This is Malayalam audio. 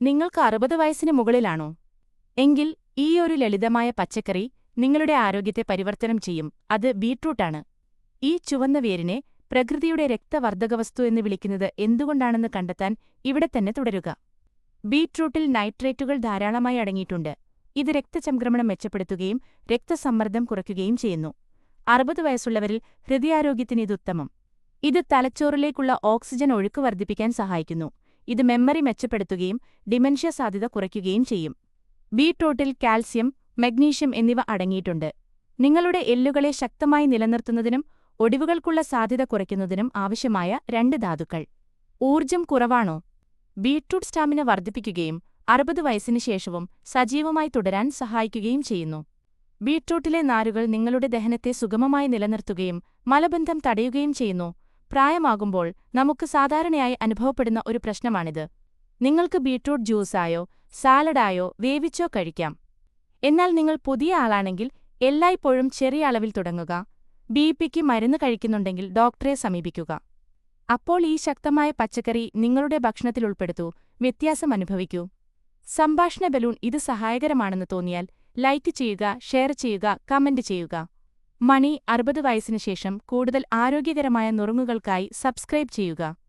നിങ്ങൾക്ക് അറുപത് വയസ്സിന് മുകളിലാണോ? എങ്കിൽ ഈ ഒരു ലളിതമായ പച്ചക്കറി നിങ്ങളുടെ ആരോഗ്യത്തെ പരിവർത്തനം ചെയ്യും. അത് ബീട്രൂട്ടാണ് ഈ ചുവന്ന വേരിനെ പ്രകൃതിയുടെ രക്തവർദ്ധകവസ്തു എന്ന് വിളിക്കുന്നത് എന്തുകൊണ്ടാണെന്ന് കണ്ടെത്താൻ ഇവിടെ തന്നെ തുടരുക. ബീട്രൂട്ടിൽ നൈട്രേറ്റുകൾ ധാരാളമായി അടങ്ങിയിട്ടുണ്ട്. ഇത് രക്തചംക്രമണം മെച്ചപ്പെടുത്തുകയും രക്തസമ്മർദ്ദം കുറയ്ക്കുകയും ചെയ്യുന്നു. അറുപത് വയസ്സുള്ളവരിൽ ഹൃദയാരോഗ്യത്തിന് ഇത് ഉത്തമം. ഇത് തലച്ചോറിലേക്കുള്ള ഓക്സിജൻ ഒഴുക്ക് വർദ്ധിപ്പിക്കാൻ സഹായിക്കുന്നു. ഇത് മെമ്മറി മെച്ചപ്പെടുത്തുകയും ഡിമെൻഷ്യ സാധ്യത കുറയ്ക്കുകയും ചെയ്യും. ബീട്രൂട്ടിൽ കാൽസ്യം മഗ്നീഷ്യം എന്നിവ അടങ്ങിയിട്ടുണ്ട്. നിങ്ങളുടെ എല്ലുകളെ ശക്തമായി നിലനിർത്തുന്നതിനും ഒടിവുകൾക്കുള്ള സാധ്യത കുറയ്ക്കുന്നതിനും ആവശ്യമായ രണ്ട് ധാതുക്കൾ. ഊർജം കുറവാണോ? ബീട്രൂട്ട് സ്റ്റാമിന വർദ്ധിപ്പിക്കുകയും അറുപത് വയസ്സിന് ശേഷവും സജീവമായി തുടരാൻ സഹായിക്കുകയും ചെയ്യുന്നു. ബീട്രൂട്ടിലെ നാരുകൾ നിങ്ങളുടെ ദഹനത്തെ സുഗമമായി നിലനിർത്തുകയും മലബന്ധം തടയുകയും ചെയ്യുന്നു. പ്രായമാകുമ്പോൾ നമുക്ക് സാധാരണയായി അനുഭവപ്പെടുന്ന ഒരു പ്രശ്നമാണിത്. നിങ്ങൾക്ക് ബീട്രൂട്ട് ജ്യൂസായോ സാലഡായോ വേവിച്ചോ കഴിക്കാം. എന്നാൽ നിങ്ങൾ പുതിയ ആളാണെങ്കിൽ എല്ലായ്പ്പോഴും ചെറിയ അളവിൽ തുടങ്ങുക. ബി പിക്ക് മരുന്ന് കഴിക്കുന്നുണ്ടെങ്കിൽ ഡോക്ടറെ സമീപിക്കുക. അപ്പോൾ ഈ ശക്തമായ പച്ചക്കറി നിങ്ങളുടെ ഭക്ഷണത്തിൽ ഉൾപ്പെടുത്തൂ. വ്യത്യാസം അനുഭവിക്കൂ. സംഭാഷണ ബലൂൺ ഇത് സഹായകരമാണെന്ന് തോന്നിയാൽ ലൈക്ക് ചെയ്യുക ഷെയർ ചെയ്യുക കമന്റ് ചെയ്യുക. മണി അറുപത് വയസ്സിന് ശേഷം കൂടുതൽ ആരോഗ്യകരമായ നുറുങ്ങുകൾക്കായി സബ്സ്ക്രൈബ് ചെയ്യുക.